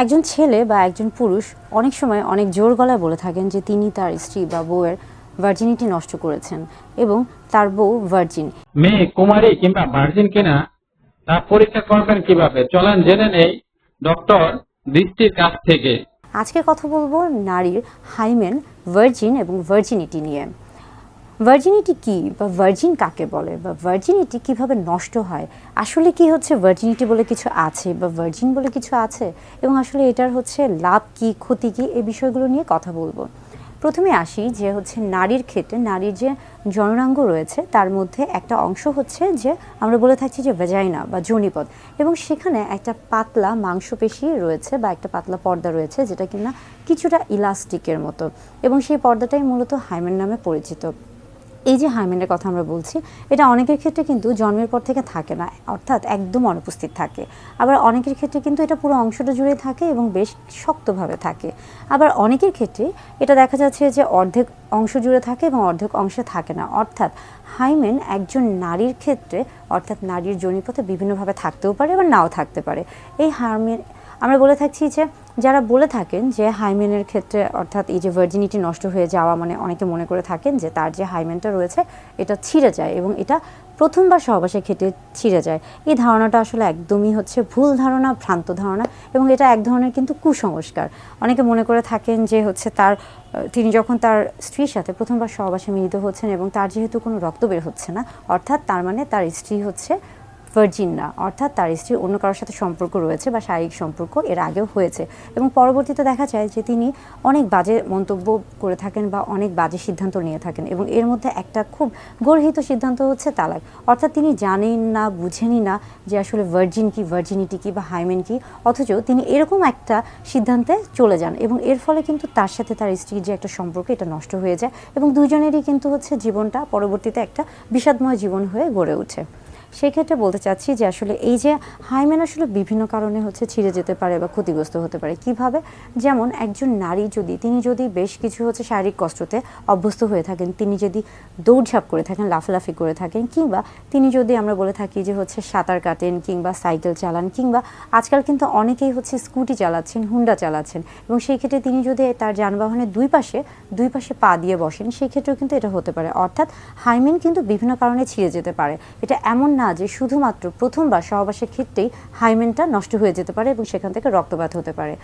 একজন ছেলে বা একজন পুরুষ অনেক সময় অনেক জোর গলায় বলে থাকেন যে তিনি তার স্ত্রী বা বউয়ের ভার্জিনিটি নষ্ট করেছেন এবং তার বউ ভার্জিন মেয়ে কুমারী কিংবা ভার্জিন কিনা তা পরীক্ষা করবেন কীভাবে? চলেন জেনে নেই ডক্টর দৃষ্টির কাছ থেকে। আজকে কথা বলব নারীর হাইমেন ভার্জিন এবং ভার্জিনিটি নিয়ে। ভার্জিনিটি কি বা ভার্জিন কাকে বলে বা ভার্জিনিটি কীভাবে নষ্ট হয়? আসলে কি হচ্ছে ভার্জিনিটি বলে কিছু আছে বা ভার্জিন বলে কিছু আছে? এবং আসলে এটার হচ্ছে লাভ কি, ক্ষতি কি এই বিষয়গুলো নিয়ে কথা বলব। প্রথমে আসি যে হচ্ছে নারীর ক্ষেত্রে নারীর যে জননাঙ্গ রয়েছে, তার মধ্যে একটা অংশ হচ্ছে যে আমরা বলে থাকছি যে ভেজাইনা বা জনিপদ। এবং সেখানে একটা পাতলা মাংসপেশি রয়েছে বা একটা পাতলা পর্দা রয়েছে যেটা কিনা কিছুটা ইলাস্টিকের মতো। এবং সেই পর্দাটাই মূলত হাইমেন নামে পরিচিত। এই যে হাইমেনের কথা আমরা বলছি, এটা অনেকের ক্ষেত্রে কিন্তু জন্মের পর থেকে থাকে না, অর্থাৎ একদম অনুপস্থিত থাকে। আবার অনেকের ক্ষেত্রে কিন্তু এটা পুরো অংশটা জুড়ে থাকে এবং বেশ শক্তভাবে থাকে। আবার অনেকের ক্ষেত্রে এটা দেখা যাচ্ছে যে অর্ধেক অংশ জুড়ে থাকে এবং অর্ধেক অংশে থাকে না। অর্থাৎ হাইমেন একজন নারীর ক্ষেত্রে, অর্থাৎ নারীর জনিপথে বিভিন্নভাবে থাকতেও পারে বা নাও থাকতে পারে। এই হাইমেন আমরা বলে থাকছি যে, যারা বলে থাকেন যে হাইমেনের ক্ষেত্রে অর্থাৎ এই যে ভার্জিনিটি নষ্ট হয়ে যাওয়া মানে অনেকে মনে করে থাকেন যে তার যে হাইমেনটা রয়েছে, এটা ছিঁড়ে যায় এবং এটা প্রথমবার সহবাসের ক্ষেত্রে ছিঁড়ে যায়। এই ধারণাটা আসলে একদমই হচ্ছে ভুল ধারণা, ভ্রান্ত ধারণা এবং এটা এক ধরনের কিন্তু কুসংস্কার। অনেকে মনে করে থাকেন যে হচ্ছে তার, তিনি যখন তার স্ত্রীর সাথে প্রথমবার সহবাসে মিলিত হচ্ছেন এবং তার যেহেতু কোনো রক্ত বের হচ্ছে না, অর্থাৎ তার মানে তার স্ত্রী হচ্ছে ভার্জিন না অর্থাৎ তার স্ত্রী অন্য কারোর সাথে সম্পর্ক রয়েছে বা শারীরিক সম্পর্ক এর আগেও হয়েছে। এবং পরবর্তীতে দেখা যায় যে তিনি অনেক বাজে মন্তব্য করে থাকেন বা অনেক বাজে সিদ্ধান্ত নিয়ে থাকেন এবং এর মধ্যে একটা খুব গর্হিত সিদ্ধান্ত হচ্ছে তালাক। অর্থাৎ তিনি জানেন না, বুঝেনই না যে আসলে ভার্জিন কি, ভার্জিনিটি কি বা হাইমেন কি, অথচ তিনি এরকম একটা সিদ্ধান্তে চলে যান এবং এর ফলে কিন্তু তার সাথে তার স্ত্রীর যে একটা সম্পর্ক এটা নষ্ট হয়ে যায় এবং দুজনেরই কিন্তু হচ্ছে জীবনটা পরবর্তীতে একটা বিষাদময় জীবন হয়ে গড়ে ওঠে। সেই ক্ষেত্রে বলতে চাচ্ছি যে আসলে এই যে হাইমেন আসলে বিভিন্ন কারণে হচ্ছে ছিঁড়ে যেতে পারে বা ক্ষতিগ্রস্ত হতে পারে। কীভাবে? যেমন একজন নারী যদি, তিনি যদি বেশ কিছু হচ্ছে শারীরিক কষ্টতে অভ্যস্ত হয়ে থাকেন, তিনি যদি দৌড়ঝাঁপ করে থাকেন, লাফালাফি করে থাকেন, কিংবা তিনি যদি আমরা বলে থাকি যে হচ্ছে সাঁতার কাটেন, কিংবা সাইকেল চালান, কিংবা আজকাল কিন্তু অনেকেই হচ্ছে স্কুটি চালাচ্ছেন, হুন্ডা চালাচ্ছেন এবং সেই ক্ষেত্রে তিনি যদি তার যানবাহনের দুই পাশে দুই পাশে পা দিয়ে বসেন, সেই ক্ষেত্রেও কিন্তু এটা হতে পারে। অর্থাৎ হাইমেন কিন্তু বিভিন্ন কারণে ছিঁড়ে যেতে পারে। এটা এমন না যে শুধুমাত্র প্রথমবার সহবাসের ক্ষেত্রেই হাইমেনটা নষ্ট হয়ে যেতে পারে এবং সেখান থেকে রক্তপাত হতে পারে।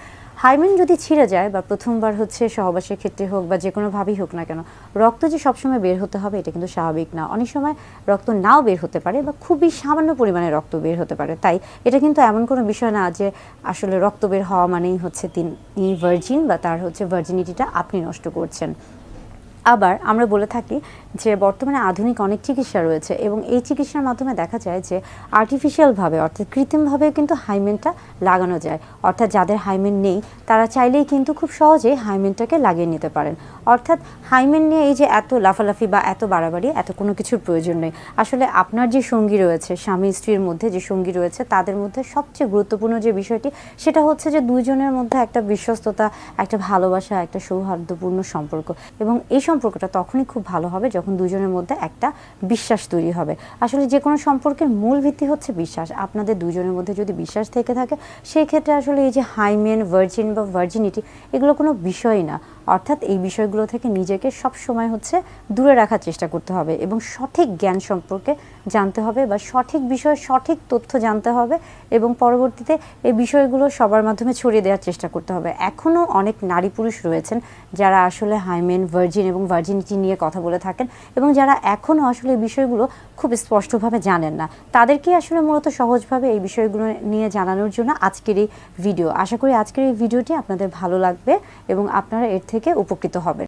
হাইমেন যদি ছিঁড়ে যায় বা প্রথমবার হচ্ছে সহবাসের ক্ষেত্রে হোক বা যে কোনোভাবেই হোক না কেন, রক্ত যে সবসময় বের হতে হবে এটা কিন্তু স্বাভাবিক না। অনেক সময় রক্ত নাও বের হতে পারে বা খুবই সামান্য পরিমাণে রক্ত বের হতে পারে। তাই এটা কিন্তু এমন কোনো বিষয় না যে আসলে রক্ত বের হওয়া মানেই হচ্ছে তিনি ভার্জিন বা তার হচ্ছে ভার্জিনিটিটা আপনি নষ্ট করছেন। আবার আমরা বলে থাকি যে বর্তমানে আধুনিক অনেক চিকিৎসা রয়েছে এবং এই চিকিৎসার মাধ্যমে দেখা যায় যে আর্টিফিশিয়ালভাবে অর্থাৎ কৃত্রিমভাবে কিন্তু হাইমেনটা লাগানো যায়। অর্থাৎ যাদের হাইমেন নেই, তারা চাইলেই কিন্তু খুব সহজেই হাইমেনটাকে লাগিয়ে নিতে পারেন। অর্থাৎ হাইমেন নিয়ে এই যে এত লাফালাফি বা এত বাড়াবাড়ি, এত কোনো কিছুর প্রয়োজন নেই। আসলে আপনার যে সঙ্গী রয়েছে, স্বামী স্ত্রীর মধ্যে যে সঙ্গী রয়েছে, তাদের মধ্যে সবচেয়ে গুরুত্বপূর্ণ যে বিষয়টি, সেটা হচ্ছে যে দুইজনের মধ্যে একটা বিশ্বস্ততা, একটা ভালোবাসা, একটা সৌহার্দ্যপূর্ণ সম্পর্ক। এবং এই সম্পর্কটা তখনই খুব ভালো হবে যখন দুজনের মধ্যে একটা বিশ্বাস তৈরি হবে। আসলে যে কোনো সম্পর্কের মূল ভিত্তি হচ্ছে বিশ্বাস। আপনাদের দুজনের মধ্যে যদি বিশ্বাস থেকে থাকে সেই ক্ষেত্রে আসলে এই যে হাইমেন, ভার্জিন বা ভার্জিনিটি, এগুলো কোনো বিষয় না। অর্থাৎ এই বিষয়গুলো থেকে নিজেকে সব সময় হচ্ছে দূরে রাখার চেষ্টা করতে হবে এবং সঠিক জ্ঞান সম্পর্কে জানতে হবে বা সঠিক বিষয়ে সঠিক তথ্য জানতে হবে এবং পরবর্তীতে এই বিষয়গুলো সবার মাধ্যমে ছড়িয়ে দেওয়ার চেষ্টা করতে হবে। এখনও অনেক নারী পুরুষ রয়েছেন যারা আসলে হাইমেন, ভার্জিন এবং ভার্জিনিটি নিয়ে কথা বলে থাকেন এবং যারা এখনও আসলে এই বিষয়গুলো খুব স্পষ্টভাবে জানেন না। তাদেরকে আসলে মূলত সহজভাবে এই বিষয়গুলো নিয়ে জানানোর জন্য আজকের এই ভিডিও। আশা করি আজকের এই ভিডিওটি আপনাদের ভালো লাগবে এবং আপনারা এর থেকে উপকৃত হবেন।